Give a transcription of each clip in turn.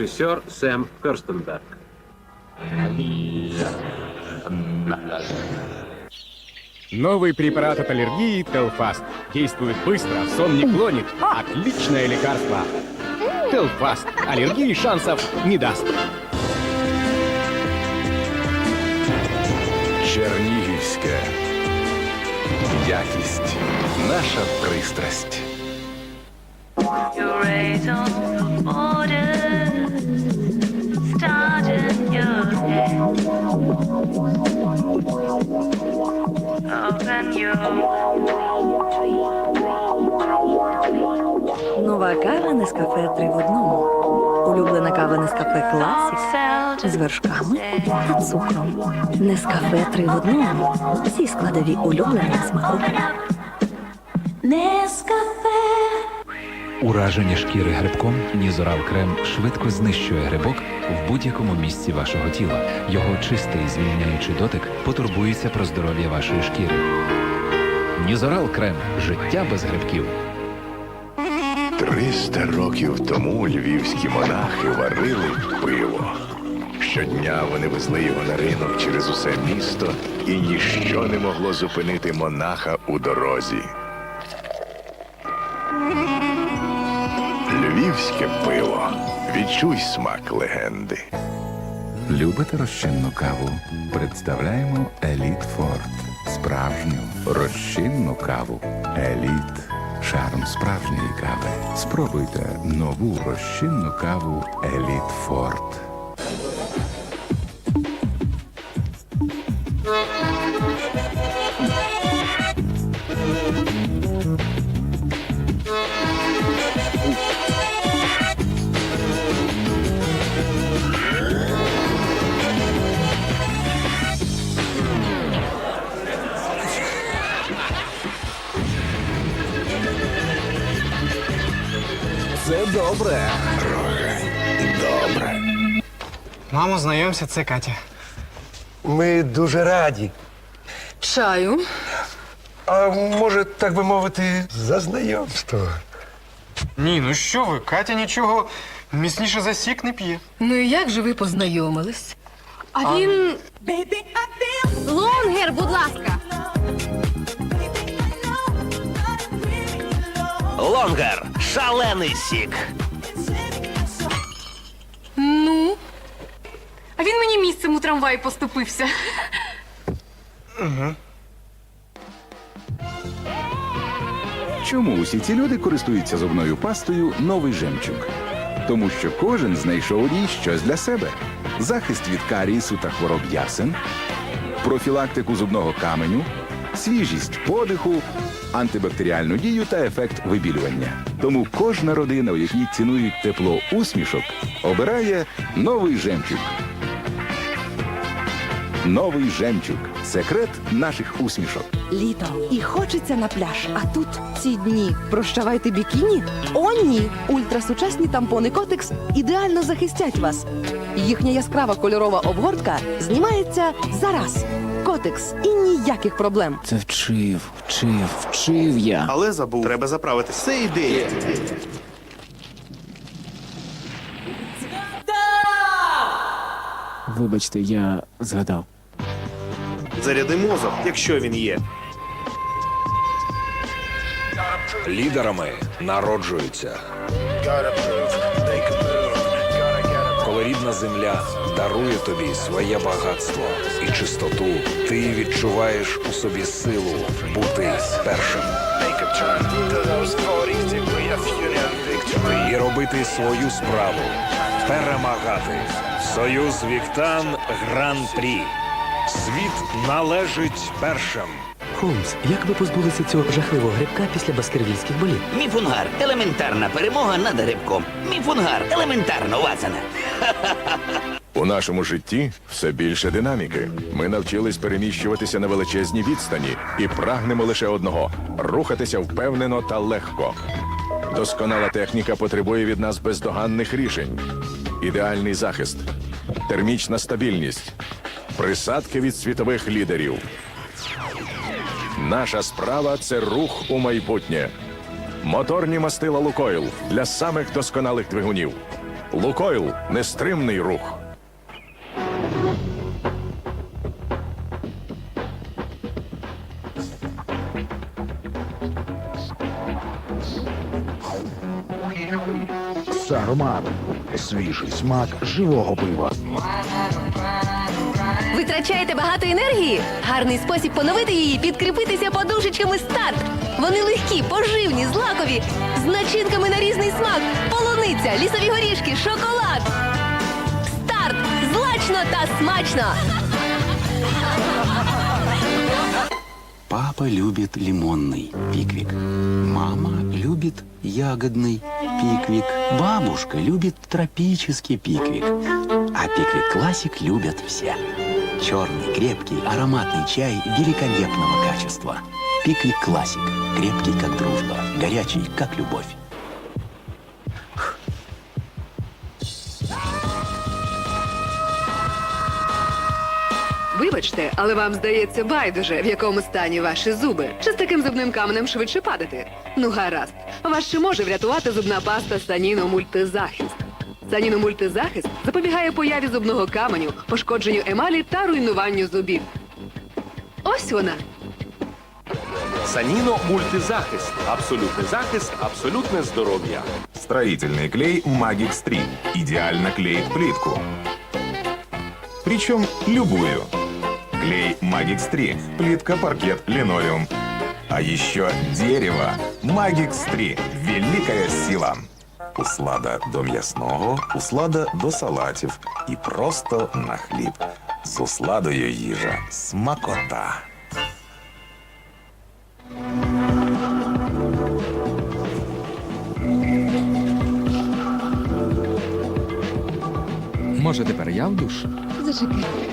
Режиссер Сэм Ферстенберг. Новый препарат от аллергии Телфаст. Действует быстро, сон не клонит. Отличное лекарство. Телфаст. Аллергии шансов не даст. Чернігівське. Якість. Наша пристрасть. Нова кава Нескафе три в одному. Улюблена кава Нескафе Класік з вершками та цукром. Нескафе три в одному. Всі складові улюбленого смаку. Ураження шкіри грибком Нізорал крем швидко знищує грибок в будь-якому місці вашого тіла. Його чистий звільняючий дотик потурбується про здоров'я вашої шкіри. Нізорал крем життя без грибків. Триста років тому львівські монахи варили пиво. Щодня вони везли його на ринок через усе місто, і ніщо не могло зупинити монаха у дорозі. Львівське пиво. Відчуй смак легенди. Любите розчинну каву? Представляємо Еліт Форт. Справжню розчинну каву. Еліт. Шарм справжньої кави. Спробуйте нову розчинну каву Еліт Форт. Добре. Мамо, знайомся, це Катя. Ми дуже раді. Чаю. А може, так би мовити, за знайомство. Ні, ну що ви, Катя нічого міцніше за сік не п'є. Ну і як же ви познайомились? А він. Лонгер, будь ласка. Лонгер. Шалений сік. Ну. А він мені місцем у трамваї поступився. Чому усі ці люди користуються зубною пастою новий жемчуг? Тому що кожен знайшов у ній щось для себе: захист від карієсу та хвороб ясен, профілактику зубного каменю, свіжість подиху, антибактеріальну дію та ефект вибілювання. Тому кожна родина, у якій цінують тепло усмішок, обирає новий жемчуг. Новий жемчуг секрет наших усмішок. Літо. І хочеться на пляж. А тут ці дні. Прощавайте бікіні? О, ні! Ультрасучасні тампони Котекс ідеально захистять вас. Їхня яскрава кольорова обгортка знімається зараз. Котекс і ніяких проблем. Це вчив, вчив, вчив я. Але забув. Треба заправити. Це ідея. Вибачте, я згадав. Заряди мозок, якщо він є. Лідерами народжуються. Коли рідна земля дарує тобі своє багатство і чистоту, ти відчуваєш у собі силу бути першим. І робити свою справу, перемагати. Союз Віктан Гран-прі. Світ належить першим. Холмс, як ви позбулися цього жахливого грибка після баскервільських болів? Міфунгар елементарна перемога над грибком. Міфунгар елементарно, Ватсоне. У нашому житті все більше динаміки. Ми навчились переміщуватися на величезні відстані і прагнемо лише одного рухатися впевнено та легко. Досконала техніка потребує від нас бездоганних рішень, ідеальний захист, термічна стабільність, присадки від світових лідерів. Наша справа це рух у майбутнє. Моторні мастила Лукойл для самих досконалих двигунів. Лукойл нестримний рух. Свіжий смак живого пива. Витрачаєте багато енергії? Гарний спосіб поновити її підкріпитися подушечками старт. Вони легкі, поживні, злакові, з начинками на різний смак. Полуниця, лісові горішки, шоколад. Старт! Злачно та смачно! Папа любит лимонный пиквик. Мама любит ягодный пиквик. Бабушка любит тропический пиквик. А пиквик классик любят все. Черный, крепкий, ароматный чай великолепного качества. Пиквик классик. Крепкий, как дружба. Горячий, как любовь. Вибачте, але вам здається байдуже, в якому стані ваші зуби. Чи з таким зубним каменем швидше падати? Ну гаразд. Вас ще може врятувати зубна паста Саніно Мультизахист. Саніно Мультизахист запобігає появі зубного каменю, пошкодженню емалі та руйнуванню зубів. Ось вона. Саніно мультизахист. Абсолютний захист, абсолютне здоров'я. Строительный клей Magix 3 идеально клеит плитку. Причем любую. Клей Magix 3, плитка, паркет, линолеум. А еще дерево. Magix 3 – великая сила. Услада до м'ясного, услада до салатів і просто на хліб. З усладою їжа смакота. Може, тепер я в душ? Зачекай.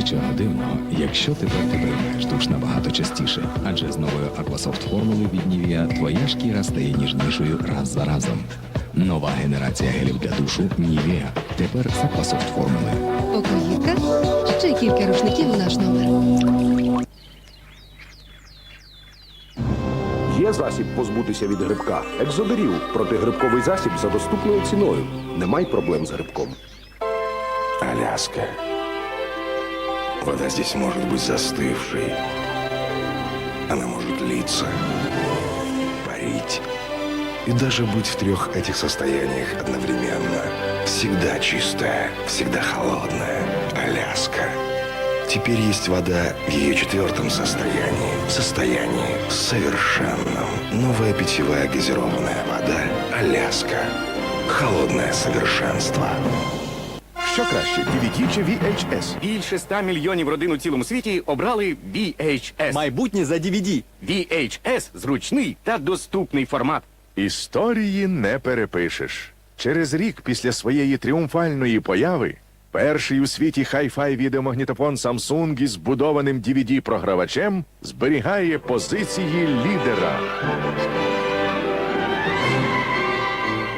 Нічого дивного, якщо тепер ти приймаєш душ набагато частіше, адже з новою Aquasoft формулою від Nivea твоя шкіра стає ніжнішою раз за разом. Нова генерація гелів для душу Nivea. Тепер з Aquasoft формулою. Покоївка. Ще кілька рушників у наш номер. Є засіб позбутися від грибка. Екзодерів протигрибковий засіб за доступною ціною. Немай проблем з грибком. Аляска. Вода здесь может быть застывшей. Она может литься, парить. И даже быть в трех этих состояниях одновременно. Всегда чистая, всегда холодная. Аляска. Теперь есть вода в ее четвертом состоянии. Состоянии совершенном. Новая питьевая газированная вода. Аляска. Холодное совершенство. Що краще, DVD чи VHS? Більше 100 мільйонів родин у цілому світі обрали VHS. Майбутнє за DVD. VHS – зручний та доступний формат. Історії не перепишеш. Через рік після своєї тріумфальної появи перший у світі хай-фай відеомагнітофон Samsung із збудованим DVD-програвачем зберігає позиції лідера.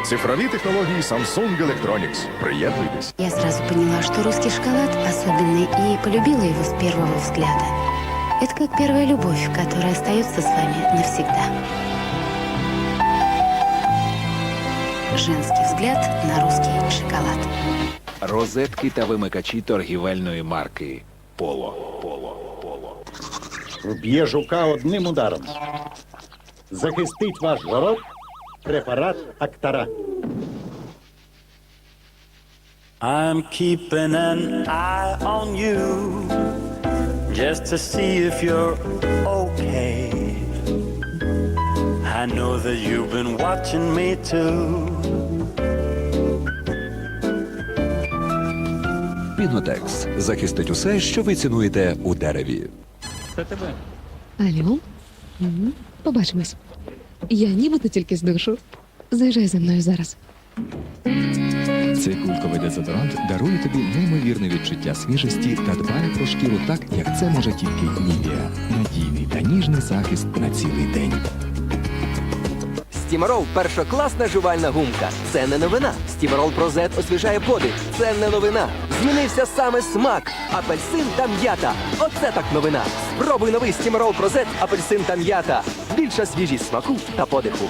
Цифрові технології Samsung Electronics. Приєднуйтесь. Я сразу поняла, что русский шоколад особенный и полюбила его с первого взгляда. Это как первая любовь, которая остается с вами навсегда. Женский взгляд на русский шоколад. Розетки та вимикачі торгівельної марки Поло. Поло. Поло. Вб'є жука одним ударом. Захистить ваш город Препарат Актара. I'm keeping an eye on you just to see if you're okay. I know that you've been watching me too. Пінотекс захистить усе, що ви цінуєте у дереві. Це тебе. Алло? Мгм. Побачимось. Я нібито тільки з душу. Заїжджай за мною зараз. Цей культовий дезодорант дарує тобі неймовірне відчуття свіжості та дбає про шкіру так, як це може тільки Нівія. Надійний та ніжний захист на цілий день. Стімарол першокласна жувальна гумка. Це не новина. Стімарол Прозет освіжає подих. Це не новина. Змінився саме смак. Апельсин та м'ята. Оце так новина. Спробуй новий Стімарол Прозет, апельсин та м'ята. Більша свіжість смаку та подиху.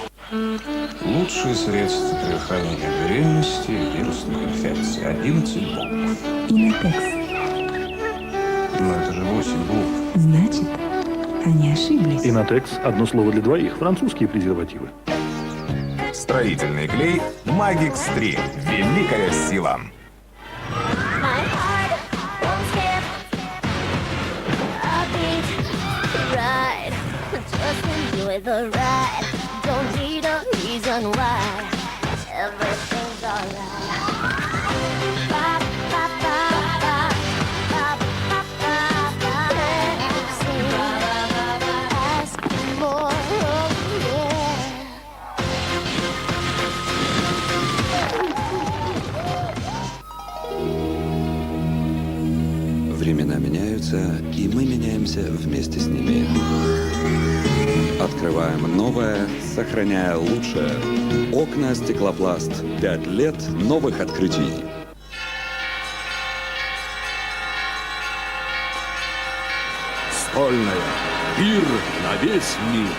Лучшие средства при охране беременности и вирусных инфекций. 11 букв. Инотекс. Но это же 8 букв. Значит, они ошиблись. Инотекс – одно слово для двоих. Французские презервативы. Строительный клей Magix 3. Великая сила. with a ride. Don't need a reason why. Everything's alright. Bye. Времена меняются, мы меняемся вместе с ними. Открываем новое, сохраняя лучшее. Окна «Стеклопласт». Пять лет новых открытий. Стольная. Пир на весь мир.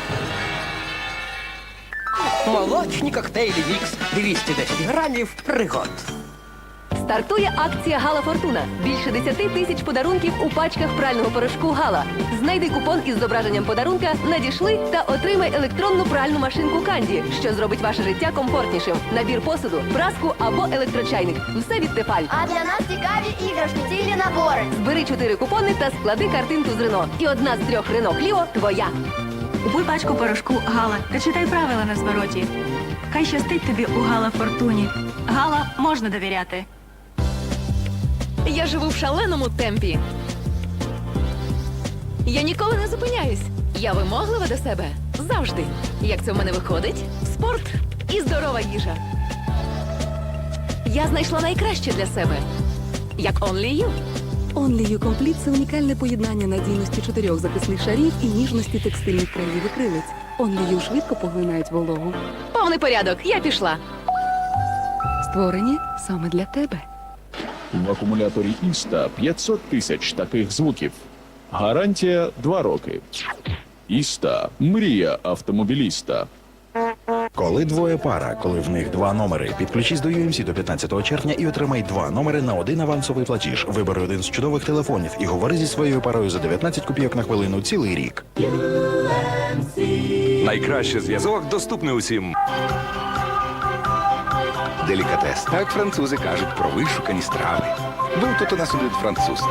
Молочні коктейлі Мікс 210 грамів пригод. Стартує акція Гала Фортуна. Більше 10 тисяч подарунків у пачках прального порошку Гала. Знайди купон із зображенням подарунка, надішли та отримай електронну пральну машинку Канді, що зробить ваше життя комфортнішим. Набір посуду, праску або електрочайник. Все від Тефаль. А для нас цікаві іграшки, цілі набори. Збери чотири купони та склади картинку з Рено. І одна з трьох Рено Кліо твоя. Купуй пачку порошку Гала та читай правила на звороті. Хай щастить тобі у Гала Фортуні. Гала можна довіряти. Я живу в шаленому темпі. Я ніколи не зупиняюсь. Я вимоглива до себе завжди. Як це в мене виходить? Спорт і здорова їжа. Я знайшла найкраще для себе. Як Only You. Only You Complete – це унікальне поєднання надійності чотирьох захисних шарів і ніжності текстильних країв і крилиць. Only You швидко поглинають вологу. Повний порядок. Я пішла. Створені саме для тебе. В акумуляторі Іста 500 тисяч таких звуків. Гарантія 2 роки. Іста мрія автомобіліста. Коли двоє пара, коли в них два номери, підключись до UMC до 15 червня і отримай два номери на один авансовий платіж. Вибери один з чудових телефонів і говори зі своєю парою за 19 копійок на хвилину цілий рік. Найкращий зв'язок доступний усім. Делікатес. Так французи кажуть про вишукані страви. Був тут у нас один француз.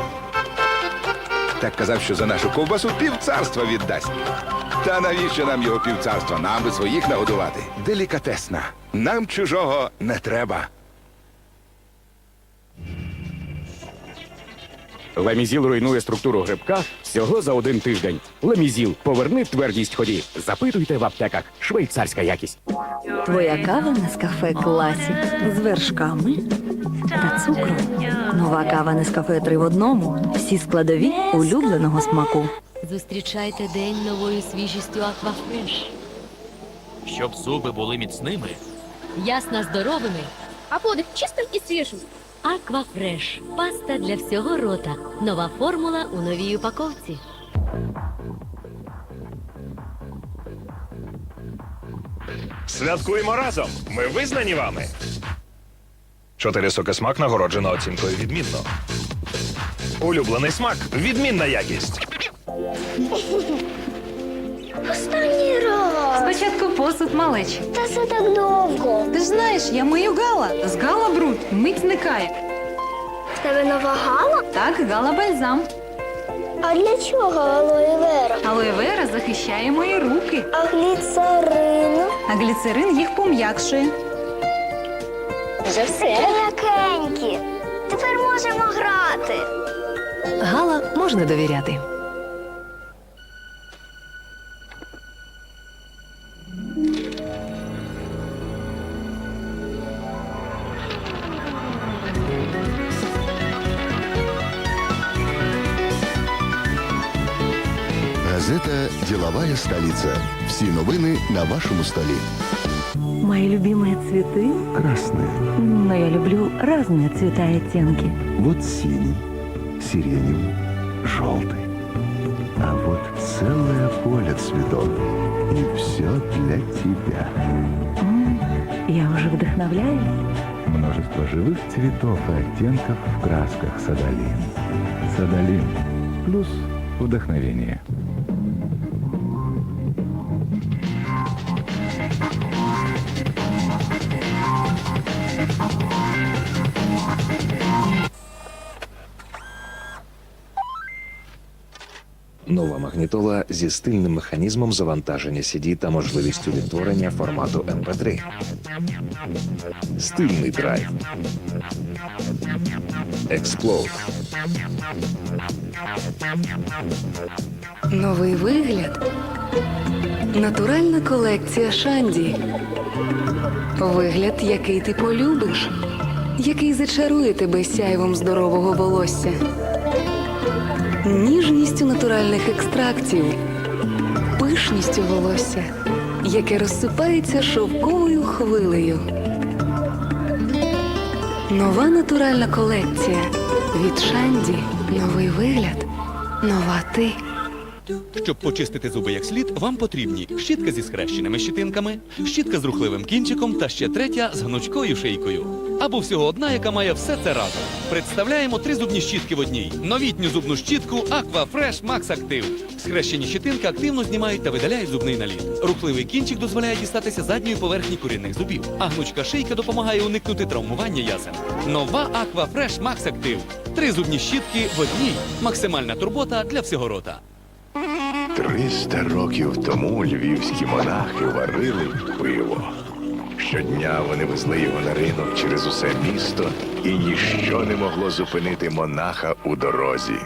Так казав, що за нашу ковбасу півцарства віддасть. Та навіщо нам його півцарства? Нам би своїх нагодувати. Делікатесна. Нам чужого не треба. Лемізіл руйнує структуру грибка всього за один тиждень. Лемізіл поверни твердість ході. Запитуйте в аптеках. Швейцарська якість. Твоя кава Нескафе Класік з вершками та цукром. Нова кава Нескафе 3 в одному. Всі складові улюбленого смаку. Зустрічайте день новою свіжістю Аквафреш. Щоб зуби були міцними. Ясно здоровими. А подих чистим і свіжим. Аквафреш. Паста для всього рота. Нова формула у новій упаковці. Святкуємо разом. Ми визнані вами. Чотири соки смак нагороджено оцінкою відмінно. Улюблений смак відмінна якість. Спочатку посуд малечі. Та це так довго. Ти ж знаєш, я мию гала. З гала бруд мить зникає. В тебе нова гала? Так, гала бальзам. А для чого алоє вера? Алоє вера захищає мої руки. А гліцерин? А гліцерин їх пом'якшує. Вже все. М'якенькі. Тепер можемо грати. Гала можна довіряти. «Деловая столица». Всі новини на вашому столі. Мои любимые цветы? Красные. Но я люблю разные цвета и оттенки. Вот синий, сиреневый, желтый. А вот целая поле цветов. И все для тебя. Я уже вдохновляюсь. Множество живых цветов и оттенков в красках Садалин. Садалин. Плюс вдохновение. Нова магнітола зі стильним механізмом завантаження CD та можливістю відтворення формату MP3. Стильний драйв. Explode. Новий вигляд. Натуральна колекція Шанді. Вигляд, який ти полюбиш, який зачарує тебе сяйвом здорового волосся, ніжністю натуральних екстрактів, пишністю волосся, яке розсипається шовковою хвилею. Нова натуральна колекція від Шанді. Новий вигляд. Нова ти. Щоб почистити зуби як слід, вам потрібні щітка зі схрещеними щитинками, щітка з рухливим кінчиком та ще третя з гнучкою шийкою. Або всього одна, яка має все це разом. Представляємо три зубні щітки в одній. Новітню зубну щітку Aqua Fresh Max Active. Схрещені щитинки активно знімають та видаляють зубний наліт. Рухливий кінчик дозволяє дістатися задньої поверхні корінних зубів, а гнучка шийка допомагає уникнути травмування ясен. Нова Aqua Fresh Max Active. Три зубні щітки в одній. Максимальна турбота для всього рота. Триста років тому львівські монахи варили пиво. Щодня вони везли його на ринок через усе місто, і ніщо не могло зупинити монаха у дорозі.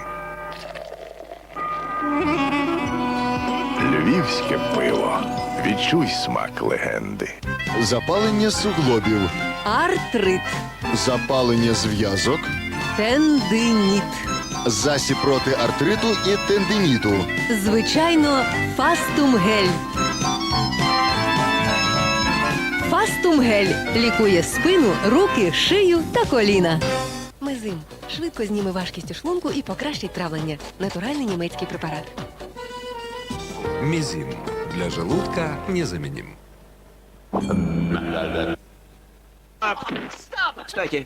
Львівське пиво. Відчуй смак легенди. Запалення суглобів, Артрит. запалення зв'язок, Тендиніт. Засіб проти артриту і тендиніту. Звичайно, фастум гель. Фастум гель лікує спину, руки, шию та коліна. Мезим швидко зніме важкість у шлунку і покращить травлення. Натуральний німецький препарат. Мизим. Для желудка незаменим. Стойте.